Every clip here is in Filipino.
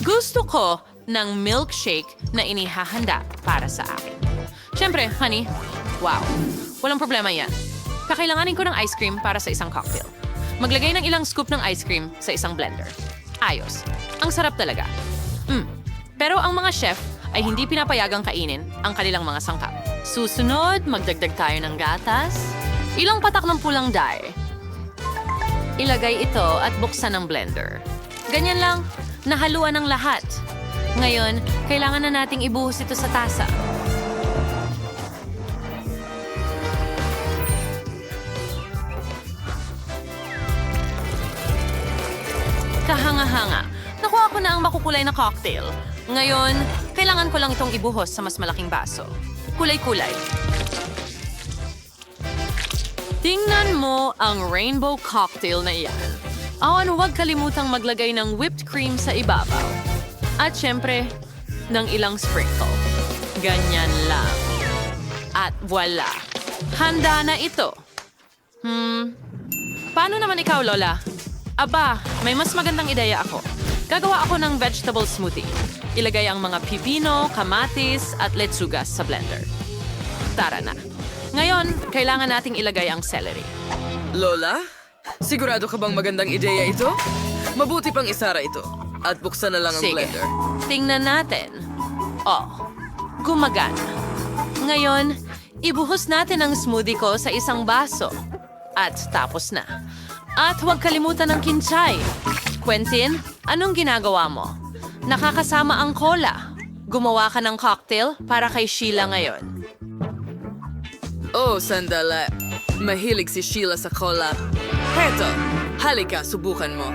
Gusto ko ng milkshake na inihahanda para sa akin. Siyempre, honey, wow. Walang problema yan. Kakailanganin ko ng ice cream para sa isang cocktail. Maglagay ng ilang scoop ng ice cream sa isang blender. Ayos. Ang sarap talaga. Mm. Pero ang mga chef ay hindi pinapayagang kainin ang kanilang mga sangkap. Susunod, magdagdag tayo ng gatas. Ilang patak ng pulang dye. Ilagay ito at buksan ng blender. Ganyan lang, nahaluan ng lahat. Ngayon, kailangan na nating ibuhos ito sa tasa. Kahanga-hanga. Nakuha ko na ang makukulay na cocktail. Ngayon, kailangan ko lang itong ibuhos sa mas malaking baso. Kulay-kulay. Tingnan mo ang rainbow cocktail na iyan. Awan, huwag kalimutang maglagay ng whipped cream sa ibabaw. At syempre, ng ilang sprinkle. Ganyan lang. At voila. Handa na ito. Hmm. Paano naman ikaw, Lola? Aba, may mas magandang ideya ako. Gagawa ako ng vegetable smoothie. Ilagay ang mga pipino, kamatis, at letsugas sa blender. Tara na. Ngayon, kailangan nating ilagay ang celery. Lola? Sigurado ka bang magandang ideya ito? Mabuti pang isara ito. At buksan na lang ang Sige. blender. Tingnan natin. Oh, gumagana. Ngayon, ibuhos natin ang smoothie ko sa isang baso. At tapos na. At huwag kalimutan ng kinchay. Quentin, anong ginagawa mo? Nakakasama ang cola. Gumawa ka ng cocktail para kay Sheila ngayon. Oh, sandala. Mahilig si Sheila sa cola. Heto, halika, subukan mo.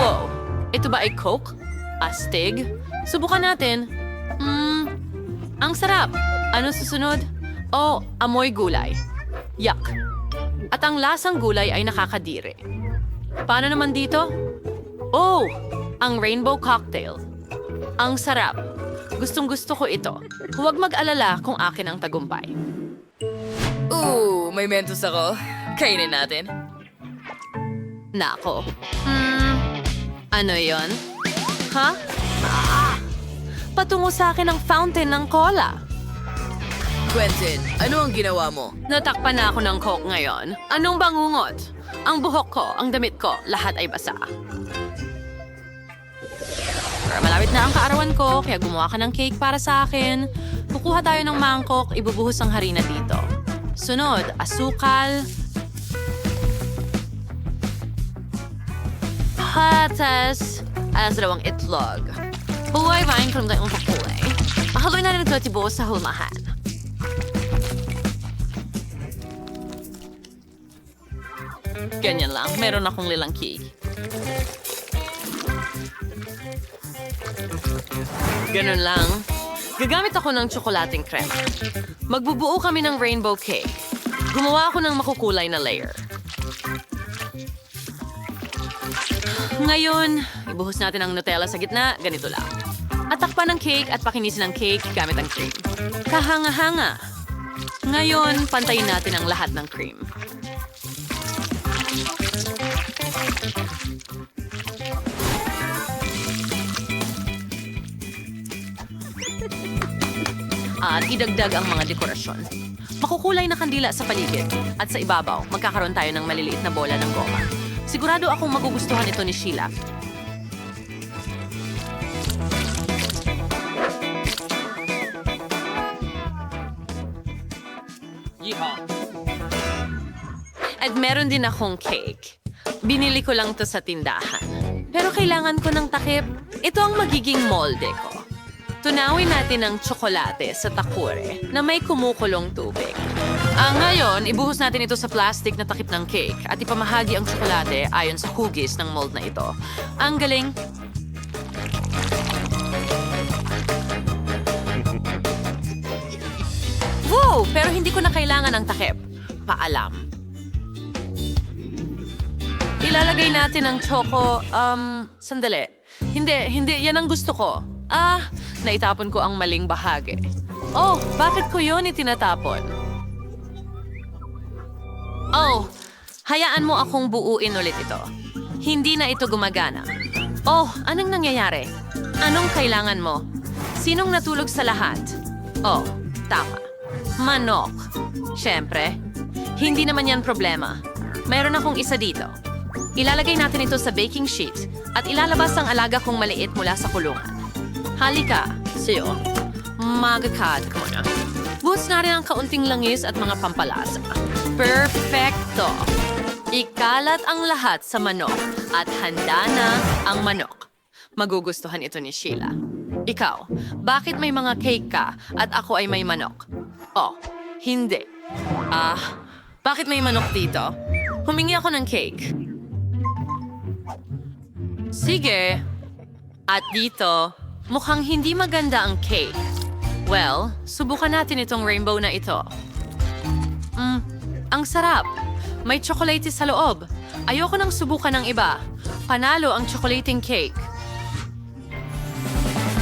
Wow, ito ba ay Coke? Astig? Subukan natin. Mmm, ang sarap. Ano susunod? Oh, amoy gulay. Yak. At ang lasang gulay ay nakakadiri. Paano naman dito? Oh, ang rainbow cocktail. Ang sarap. Gustong gusto ko ito. Huwag mag-alala kung akin ang tagumpay. Ooh, may mentos ako. Kainin natin. Nako. Hmm, ano yon? Ha? Ah! Patungo sa akin ang fountain ng cola. Quentin, ano ang ginawa mo? Natakpan na ako ng coke ngayon. Anong bangungot? Ang buhok ko, ang damit ko, lahat ay basa. Pero malapit na ang kaarawan ko, kaya gumawa ka ng cake para sa akin. Kukuha tayo ng mangkok, ibubuhos ang harina dito. Sunod, asukal. Patas. Alas dalawang itlog. Huwag main kung tayo kulay. Haluin na rin ito sa hulmahan. Ganyan lang. Meron akong lilang cake. Ganun lang. Gagamit ako ng tsokolating krema. Magbubuo kami ng rainbow cake. Gumawa ako ng makukulay na layer. Ngayon, ibuhos natin ang Nutella sa gitna, ganito lang. At takpan ng cake at pakinisin ng cake gamit ang cream. Kahanga-hanga. Ngayon, pantayin natin ang lahat ng cream. At idagdag ang mga dekorasyon. Makukulay na kandila sa paligid at sa ibabaw, magkakaroon tayo ng maliliit na bola ng goma. Sigurado akong magugustuhan ito ni Sheila. At meron din akong cake. Binili ko lang to sa tindahan. Pero kailangan ko ng takip. Ito ang magiging molde ko. Tunawin natin ang tsokolate sa takure na may kumukulong tubig. Ah, ngayon, ibuhos natin ito sa plastic na takip ng cake at ipamahagi ang tsokolate ayon sa hugis ng mold na ito. Ang galing. Wow! Pero hindi ko na kailangan ng takip. Paalam. Ilalagay natin ang choco, um, sandali. Hindi, hindi, yan ang gusto ko. Ah, naitapon ko ang maling bahagi. Oh, bakit ko yun itinatapon? Oh, hayaan mo akong buuin ulit ito. Hindi na ito gumagana. Oh, anong nangyayari? Anong kailangan mo? Sinong natulog sa lahat? Oh, tama. Manok. Siyempre, hindi naman yan problema. Mayroon akong isa dito. Ilalagay natin ito sa baking sheet at ilalabas ang alaga kong maliit mula sa kulungan. Halika, siyo. Magakad ko na. Buhos na rin ang kaunting langis at mga pampalasa. Perfecto! Ikalat ang lahat sa manok at handa na ang manok. Magugustuhan ito ni Sheila. Ikaw, bakit may mga cake ka at ako ay may manok? Oh, hindi. Ah, bakit may manok dito? Humingi ako ng cake. Sige. At dito, mukhang hindi maganda ang cake. Well, subukan natin itong rainbow na ito. Mm, ang sarap. May chocolate sa loob. Ayoko nang subukan ng iba. Panalo ang chocolating cake.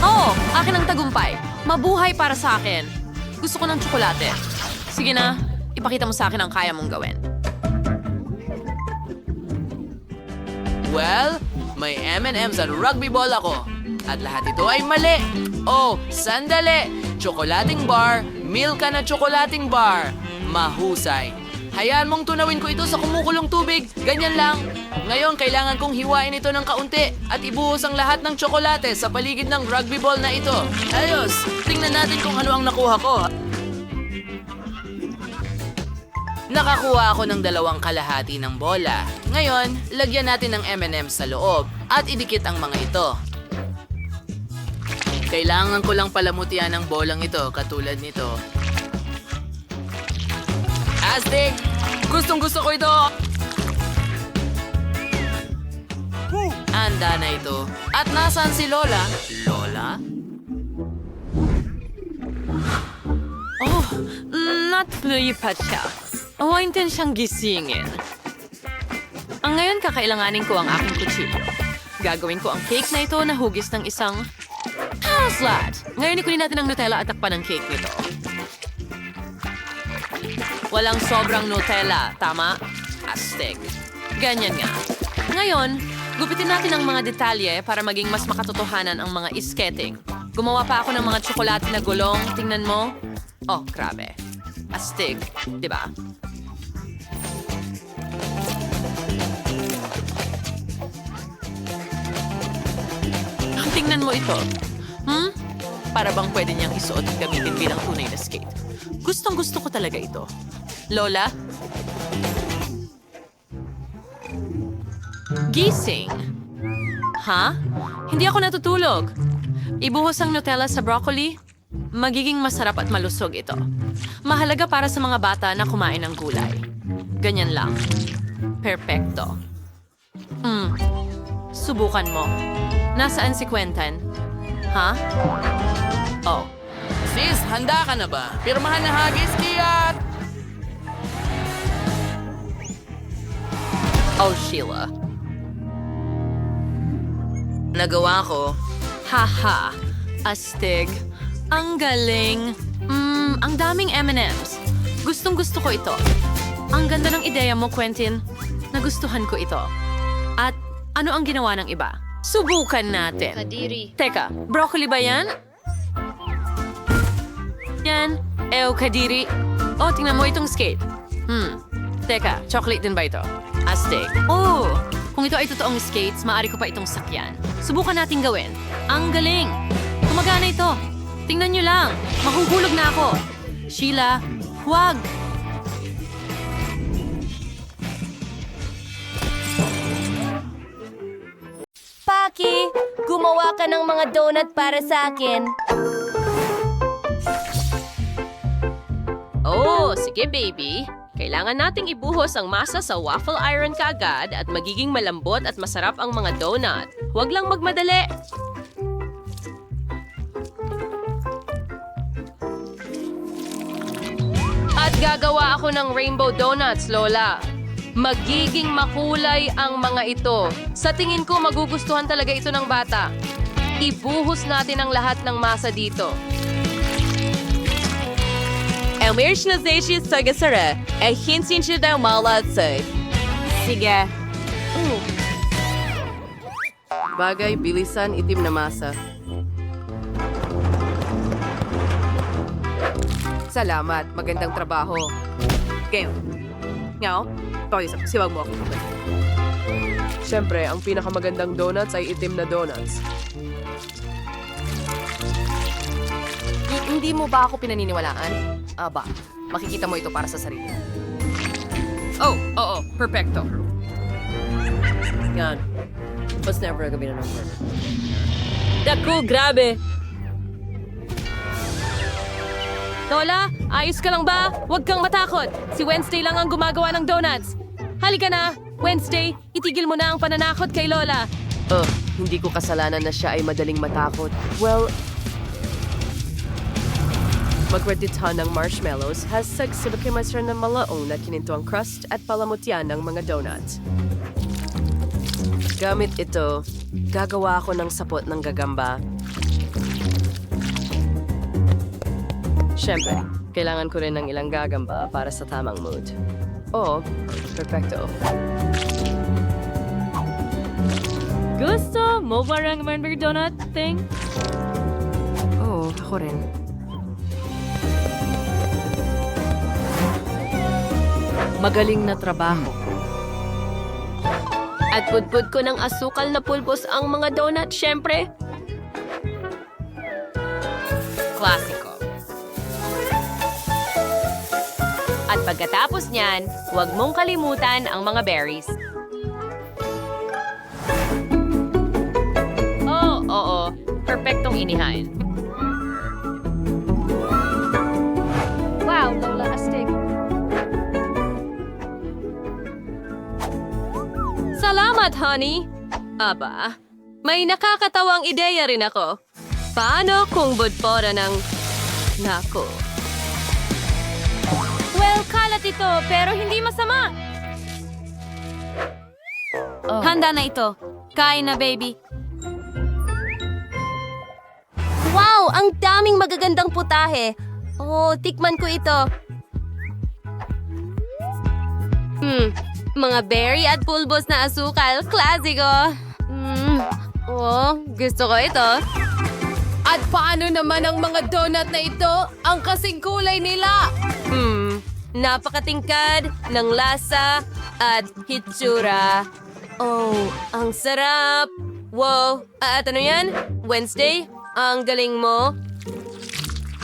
Oo, akin ang tagumpay. Mabuhay para sa akin. Gusto ko ng tsokolate. Sige na, ipakita mo sa akin ang kaya mong gawin. Well, may M&M's at rugby ball ako. At lahat ito ay mali. Oh, sandali. Tsokolating bar, milka na tsokolating bar. Mahusay. Hayaan mong tunawin ko ito sa kumukulong tubig. Ganyan lang. Ngayon, kailangan kong hiwain ito ng kaunti at ibuhos ang lahat ng tsokolate sa paligid ng rugby ball na ito. Ayos, tingnan natin kung ano ang nakuha ko. Nakakuha ako ng dalawang kalahati ng bola. Ngayon, lagyan natin ng M&M sa loob at idikit ang mga ito. Kailangan ko lang palamutian ang bolang ito katulad nito. Astig! Gustong gusto ko ito! Anda na ito. At nasaan si Lola? Lola? Oh, not lulipat siya. Awaintin siyang gisingin. Ang ngayon kakailanganin ko ang aking kutsilyo. Gagawin ko ang cake na ito na hugis ng isang... That? Ngayon ikunin natin ang Nutella at takpan ng cake nito. Walang sobrang Nutella, tama? Astig. Ganyan nga. Ngayon, gupitin natin ang mga detalye para maging mas makatotohanan ang mga isketing. Gumawa pa ako ng mga tsokolate na gulong. Tingnan mo. Oh, grabe. Astig, di ba? Tingnan mo ito. Hmm? Para bang pwede niyang isuot at gamitin bilang tunay na skate. Gustong gusto ko talaga ito. Lola? Gising. Ha? Hindi ako natutulog. Ibuhos ang Nutella sa broccoli. Magiging masarap at malusog ito. Mahalaga para sa mga bata na kumain ng gulay. Ganyan lang. Perfecto. Hmm. Subukan mo. Nasaan si Quentin? Ha? Oh. Sis, handa ka na ba? Pirmahan na hagis, Kiyat! Oh, Sheila. Nagawa ko. Haha. Astig. Ang galing. Mmm, ang daming M&M's. Gustong gusto ko ito. Ang ganda ng ideya mo, Quentin. Nagustuhan ko ito. At ano ang ginawa ng iba? Subukan natin. Kadiri. Teka, broccoli ba yan? Yan. Ew, kadiri. Oh, tingnan mo itong skate. Hmm. Teka, chocolate din ba ito? Astig. Oh, kung ito ay totoong skates, maaari ko pa itong sakyan. Subukan natin gawin. Ang galing! Gumagana ito. Tingnan nyo lang. Mahuhulog na ako. Sheila, huwag. Gumawa ka ng mga donut para sa akin. Oh, sige baby. Kailangan nating ibuhos ang masa sa waffle iron kaagad at magiging malambot at masarap ang mga donut. Huwag lang magmadali. At gagawa ako ng rainbow donuts, Lola. Magiging makulay ang mga ito. Sa tingin ko, magugustuhan talaga ito ng bata. Ibuhos natin ang lahat ng masa dito. Elmerish na zeşi sagasara, eh hinsinci daw malatsay. Sige. Mm. Bagay, bilisan, itim na masa. Salamat, magandang trabaho. Game. Ngaw? Toy, siwag mo ako. Siyempre, ang pinakamagandang donuts ay itim na donuts. Hi- hindi mo ba ako pinaniniwalaan? Aba, makikita mo ito para sa sarili. Oh, oo, perfecto. Yan. Mas never gabi na number. Naku, grabe. Lola, ayos ka lang ba? Huwag kang matakot. Si Wednesday lang ang gumagawa ng donuts. Halika na, Wednesday, itigil mo na ang pananakot kay Lola. Oh, hindi ko kasalanan na siya ay madaling matakot. Well, magredita ng marshmallows has sagsibakimasar ng malaong na kininto ang crust at palamutyan ng mga donuts. Gamit ito, gagawa ako ng sapot ng gagamba. Siyempre, kailangan ko rin ng ilang gagamba para sa tamang mood. Oh, perfecto. Gusto mo ba ang Manberg Donut thing? Oo, ako rin. Magaling na trabaho. At budbud ko ng asukal na pulbos ang mga donut, syempre. Klasiko. Pagkatapos niyan, huwag mong kalimutan ang mga berries. Oo, oo. Perfectong inihain. Wow, Lola Astig. Salamat, honey. Aba, may nakakatawang ideya rin ako. Paano kung budpora ng... Nako. Ito, pero hindi masama. Handa na ito. Kain na, baby. Wow! Ang daming magagandang putahe. Oh, tikman ko ito. Hmm, mga berry at pulbos na asukal. Klasiko. Hmm, oh, gusto ko ito. At paano naman ang mga donut na ito? Ang kasing kulay nila! Hmm, napakatingkad ng lasa at hitsura. Oh, ang sarap! Wow, at ano yan? Wednesday? Ang galing mo?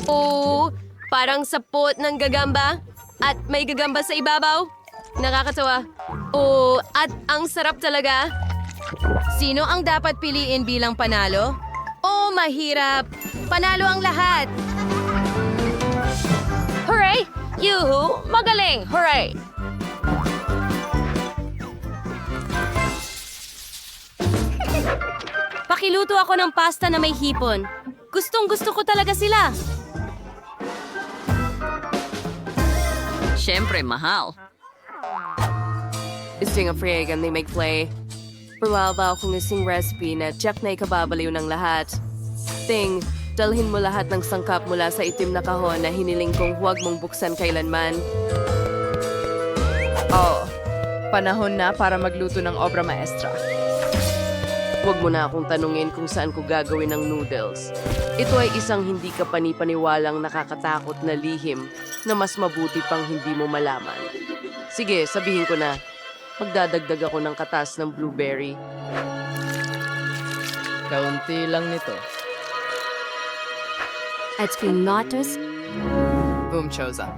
Oh, parang sapot ng gagamba at may gagamba sa ibabaw. Nakakatawa. Oh, at ang sarap talaga. Sino ang dapat piliin bilang panalo? Oh, mahirap. Panalo ang lahat. Yuhu! Magaling! Hooray! Pakiluto ako ng pasta na may hipon. Gustong gusto ko talaga sila. Siyempre, mahal. Ising a fregan ni McFlay. Pulaba akong ising recipe na check na ikababaliw ng lahat. Ting, dalhin mo lahat ng sangkap mula sa itim na kahon na hiniling kong huwag mong buksan kailanman. Oh, panahon na para magluto ng obra maestra. Huwag mo na akong tanungin kung saan ko gagawin ng noodles. Ito ay isang hindi ka panipaniwalang nakakatakot na lihim na mas mabuti pang hindi mo malaman. Sige, sabihin ko na. Magdadagdag ako ng katas ng blueberry. Kaunti lang nito. At pinatas, Boom, Choza.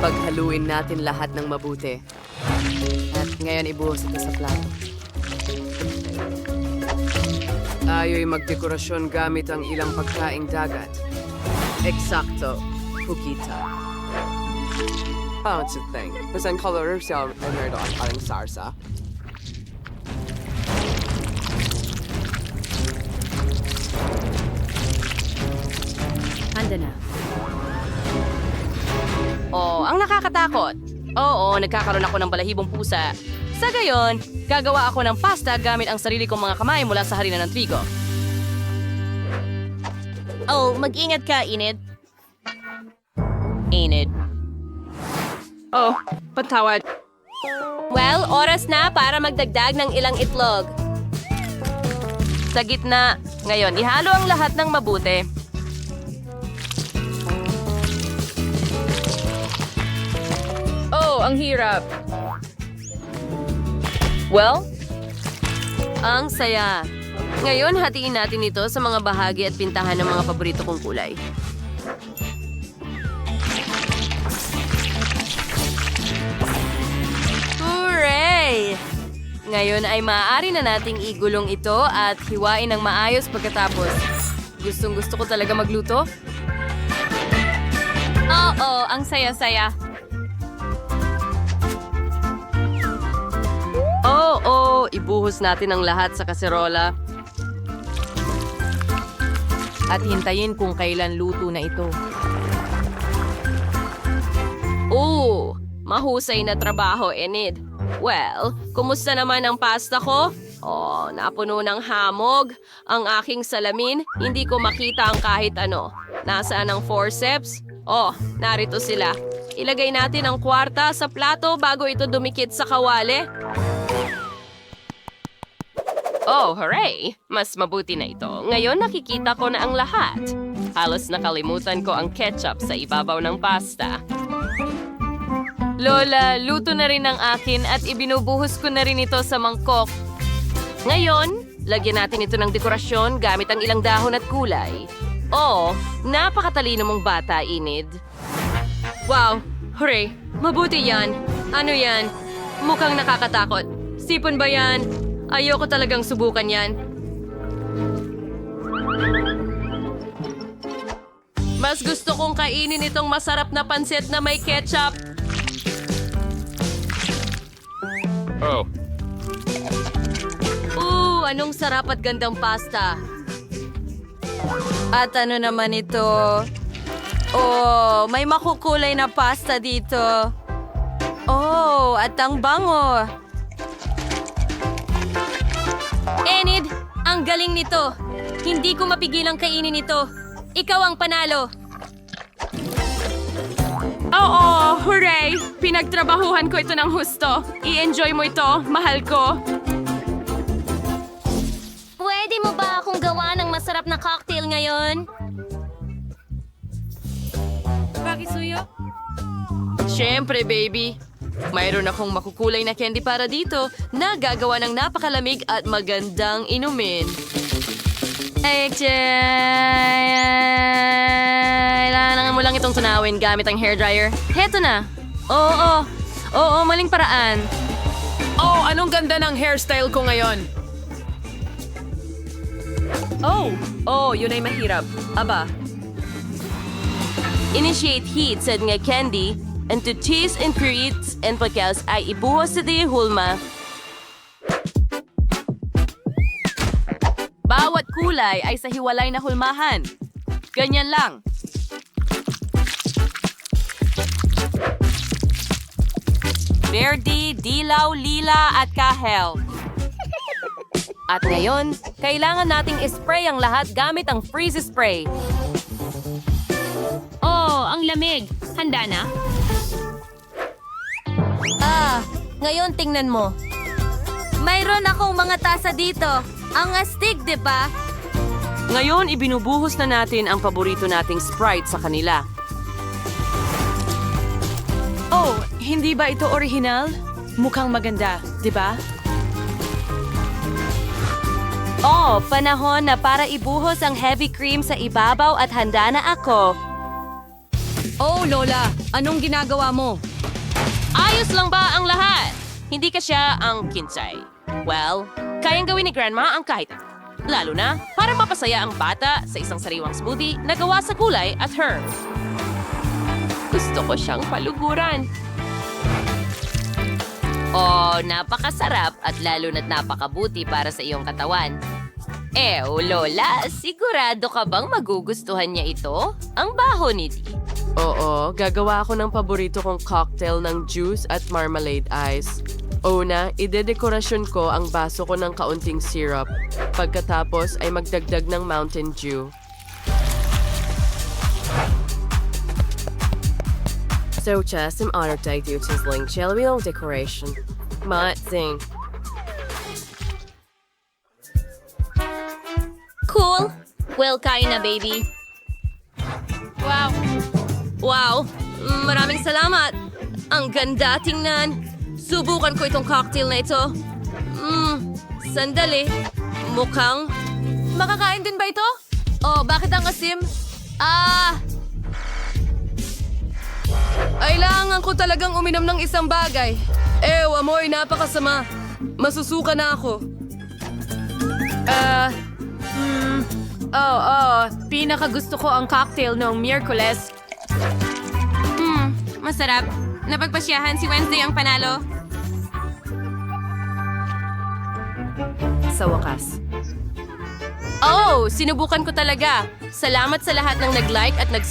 Paghaluin natin lahat ng mabuti. At ngayon ibuhos ito sa plato. Tayo'y magdekorasyon gamit ang ilang pagkaing dagat. Eksakto, Pukita. A thing. Minsan color siya meron parang sarsa. Handa na. Oh, ang nakakatakot. Oo, nagkakaroon ako ng balahibong pusa. Sa gayon, gagawa ako ng pasta gamit ang sarili kong mga kamay mula sa harina ng trigo. Oh, mag-ingat ka, Enid. Enid. Oh, patawad. Well, oras na para magdagdag ng ilang itlog. Sa gitna, Ngayon, ihalo ang lahat ng mabuti. Ang hirap. Well, ang saya. Ngayon, hatiin natin ito sa mga bahagi at pintahan ng mga paborito kong kulay. Hooray! Ngayon ay maaari na nating igulong ito at hiwain ng maayos pagkatapos. Gustong gusto ko talaga magluto? Oo, ang saya-saya. Oo, oh, ibuhos natin ang lahat sa kaserola. At hintayin kung kailan luto na ito. Oo, mahusay na trabaho, Enid. Well, kumusta naman ang pasta ko? Oh, napuno ng hamog. Ang aking salamin, hindi ko makita ang kahit ano. Nasaan ang forceps? Oh, narito sila. Ilagay natin ang kwarta sa plato bago ito dumikit sa kawali. Oh, hooray! Mas mabuti na ito. Ngayon nakikita ko na ang lahat. Halos nakalimutan ko ang ketchup sa ibabaw ng pasta. Lola, luto na rin ang akin at ibinubuhos ko na rin ito sa mangkok. Ngayon, lagyan natin ito ng dekorasyon gamit ang ilang dahon at kulay. Oo, napakatalino mong bata, Inid. Wow, hooray, mabuti yan. Ano yan? Mukhang nakakatakot. Sipon ba yan? Ayoko talagang subukan yan. Mas gusto kong kainin itong masarap na pansit na may ketchup. Oh. anong sarap at gandang pasta. At ano naman ito? Oh, may makukulay na pasta dito. Oh, at ang bango. Ang galing nito. Hindi ko mapigilang kainin ito. Ikaw ang panalo. Oo, hooray! Pinagtrabahuhan ko ito ng husto. I-enjoy mo ito, mahal ko. Pwede mo ba akong gawa ng masarap na cocktail ngayon? Siyempre, baby. Mayroon akong makukulay na candy para dito na gagawa ng napakalamig at magandang inumin. Kailangan mo lang itong tunawin gamit ang hairdryer. Heto na. Oo, oo. Oo, maling paraan. Oh, anong ganda ng hairstyle ko ngayon? Oh, oh, yun ay mahirap. Aba. Initiate heat, said nga Candy, and to cheese and creates and pagkaos ay ibuhos sa di hulma. Bawat kulay ay sa hiwalay na hulmahan. Ganyan lang. Verde, dilaw, lila at kahel. At ngayon, kailangan nating spray ang lahat gamit ang freeze spray. Oh, ang lamig. Handa na? Ngayon tingnan mo. Mayroon akong mga tasa dito. Ang astig, di ba? Ngayon, ibinubuhos na natin ang paborito nating Sprite sa kanila. Oh, hindi ba ito original? Mukhang maganda, di ba? Oh, panahon na para ibuhos ang heavy cream sa ibabaw at handa na ako. Oh, Lola, anong ginagawa mo? Ayos lang ba ang lahat? Hindi ka siya ang kinsay. Well, kayang gawin ni Grandma ang kahit ano. Lalo na para mapasaya ang bata sa isang sariwang smoothie na gawa sa kulay at herbs. Gusto ko siyang paluguran. Oh, napakasarap at lalo na't napakabuti para sa iyong katawan. Eh, Lola, sigurado ka bang magugustuhan niya ito? Ang baho ni Dee. Oo, gagawa ako ng paborito kong cocktail ng juice at marmalade ice. Una, idedekorasyon ko ang baso ko ng kaunting syrup. Pagkatapos ay magdagdag ng Mountain Dew. So, just some other day duties link shall we all decoration. Sing. Cool! Well, kain na, baby. Wow! Wow! Maraming salamat! Ang ganda tingnan! Subukan ko itong cocktail na ito. Mmm, sandali. Mukhang... Makakain din ba ito? Oh, bakit ang asim? Ah! Kailangan ko talagang uminom ng isang bagay. Ew, amoy, napakasama. Masusuka na ako. Ah... hmm, oh, oh. Pinaka gusto ko ang cocktail noong Miyerkules. Masarap. Napagpasyahan si Wednesday ang panalo. Sa wakas. Oh, sinubukan ko talaga. Salamat sa lahat ng nag-like at nag